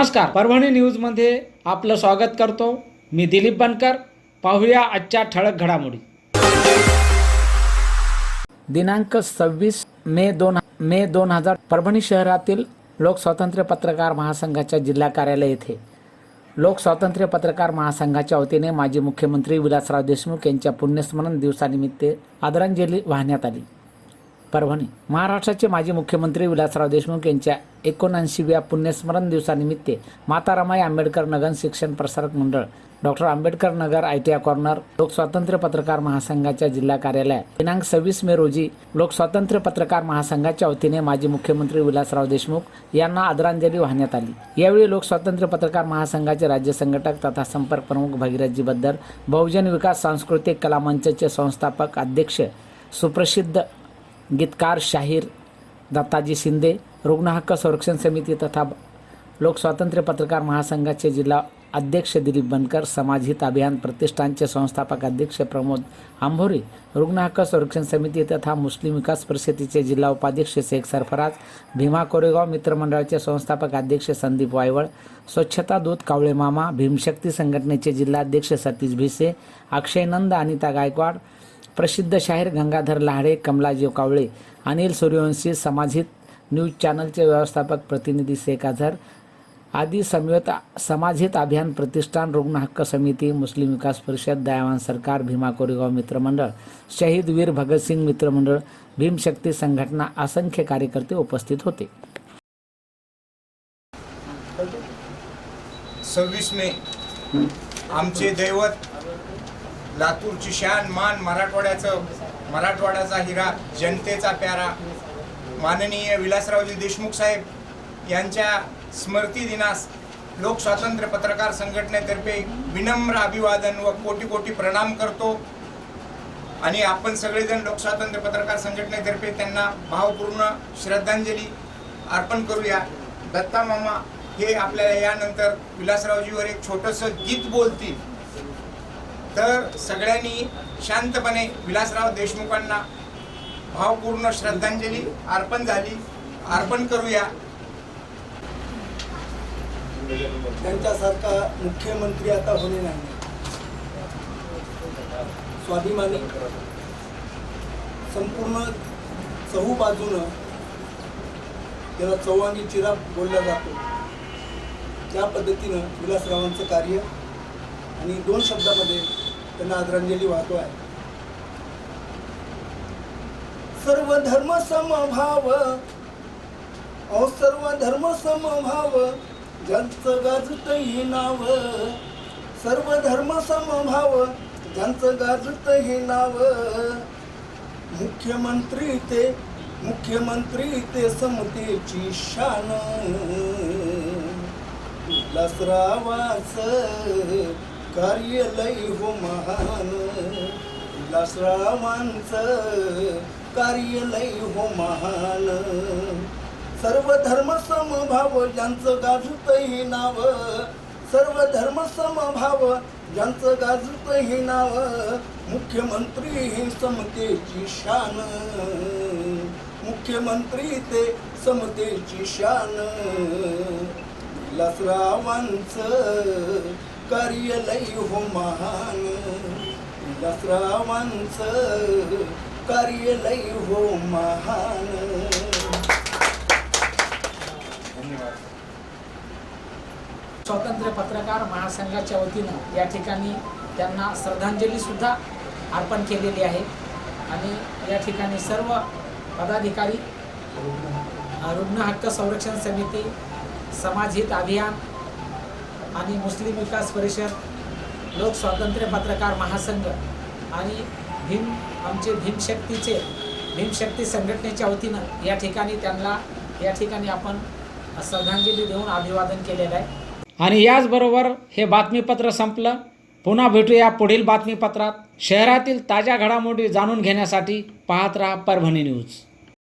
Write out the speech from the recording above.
नमस्कार. परभणी न्यूजमध्ये आपलं स्वागत करतो. मी दिलीप बनकर. पाहूया आजच्या ठळक घडामोडी. दिनांक सव्वीस मे दोन मे दोन हजार परभणी शहरातील लोकस्वातंत्र्य पत्रकार महासंघाच्या जिल्हा कार्यालय येथे. लोकस्वातंत्र्य पत्रकार महासंघाच्या वतीने माजी मुख्यमंत्री विलासराव देशमुख यांच्या पुण्यस्मरण दिवसानिमित्त आदरांजली वाहण्यात आली. परभणी. महाराष्ट्राचे माजी मुख्यमंत्री विलासराव देशमुख यांच्या एकोणऐंशीव्या पुण्यस्मरण दिवसानिमित्त माता रमाई आंबेडकर नगर शिक्षण प्रसारक मंडळ doctor Ambedkar Nagar I T I corner लोकस्वातंत्र्य पत्रकार महासंघाच्या जिल्हा कार्यालय. दिनांक सव्वीस मे रोजी लोकस्वातंत्र्य पत्रकार महासंघाच्या वतीने माजी मुख्यमंत्री विलासराव देशमुख यांना आदरांजली वाहण्यात आली. यावेळी लोकस्वातंत्र्य पत्रकार महासंघाचे राज्य संघटक तथा संपर्क प्रमुख भगीरथजी बद्दल बहुजन विकास सांस्कृतिक कला मंचचे संस्थापक अध्यक्ष सुप्रसिद्ध गीतकार शाहीर दत्ताजी शिंदे रुग्ण हक्क संरक्षण समिती तथा लोकस्वातंत्र्य पत्रकार महासंघाचे जिल्हा अध्यक्ष दिलीप बनकर समाजहित अभियान प्रतिष्ठानचे संस्थापक अध्यक्ष प्रमोद आंभोरी रुग्ण हक्क संरक्षण समिती तथा मुस्लिम विकास परिषदेचे जिल्हा उपाध्यक्ष शेख सरफराज भीमा कोरेगाव मित्रमंडळाचे संस्थापक अध्यक्ष संदीप वायवळ स्वच्छता दूत कावळे मामा भीमशक्ती संघटनेचे जिल्हाध्यक्ष सतीश भिसे अक्षयनंद अनिता गायकवाड प्रसिद्ध शाहीर गंगाधर लाहडे कमलाजीव कावळे अनिल सूर्यवंशी समाजहित न्यूज चॅनलचे व्यवस्थापक प्रतिनिधी शेख अझहर आदी समवेत समाजहित अभियान प्रतिष्ठान रुग्ण हक्क समिती मुस्लिम विकास परिषद दयावान सरकार भीमा कोरेगाव मित्रमंडळ शहीद वीर भगतसिंग मित्रमंडळ भीमशक्ती संघटना असंख्य कार्यकर्ते उपस्थित होते. सव्वीस मे आमचे दैवत लातूरची शान मान मराठवाड्याचं मराठवाड्याचा हिरा जनतेचा प्यारा. माननीय विलासरावजी देशमुख साहेब यांच्या स्मृती दिनास लोकस्वातंत्र्य पत्रकार संघटनेतर्फे विनम्र अभिवादन व कोटी कोटी प्रणाम करतो. आणि आपण सगळेजण लोकस्वातंत्र्य पत्रकार संघटनेतर्फे त्यांना भावपूर्ण श्रद्धांजली अर्पण करूया. दत्ता मामा हे आपल्याला यानंतर विलासरावजीवर एक छोटंसं गीत बोलतील. तर सगळ्यांनी शांतपणे विलासराव देशमुखांना भावपूर्ण श्रद्धांजली अर्पण झाली. अर्पण करूया. त्यांच्यासारखा मुख्यमंत्री आता होणे नाही. स्वाभिमानी. संपूर्ण चहू बाजूनं त्याला चौवांगी चिरा बोलला जातो त्या पद्धतीनं विलासरावांचं कार्य आणि दोन शब्दामध्ये त्यांना आदरांजली वाहतो आहे. सर्व धर्म समभाव अहो सर्व धर्म समभाव ज्यांचं गाजत हे नाव सर्व धर्म समभाव ज्यांचं गाजत हे नाव मुख्यमंत्री ते मुख्यमंत्री ते समतेची शान. विलासरावाच कार्यालय हो महान. विलासरावांचं कार्यालय हो महान. सर्व धर्म समभाव ज्यांचं गाजत हे नाव. सर्व धर्म समभाव ज्यांचं गाजत हे नाव. मुख्यमंत्री हे समतेची शान. मुख्यमंत्री ते समतेची शान. विलासरावांचं कार्यालय हो महान विलासरावांचं कार्यालय हो महान स्वातंत्र्य पत्रकार महासंघाच्या वतीनं या ठिकाणी त्यांना श्रद्धांजली सुद्धा अर्पण केलेली आहे. आणि या ठिकाणी सर्व पदाधिकारी रुग्ण हक्क संरक्षण समिती समाजहित अभियान आणि मुस्लिम विकास परिषद लोक स्वातंत्र्य पत्रकार महासंघ आणि भीम आमचे भीमशक्तीचे भीमशक्ती संघटनेच्या वतीनं या ठिकाणी त्यांना या ठिकाणी आपण श्रद्धांजली देऊन अभिवादन केलेलं आहे. आणि याचबरोबर हे बातमीपत्र संपलं. पुन्हा भेटूया पुढील बातमीपत्रात. शहरातील ताज्या घडामोडी जाणून घेण्यासाठी पाहत राहा परभणी न्यूज.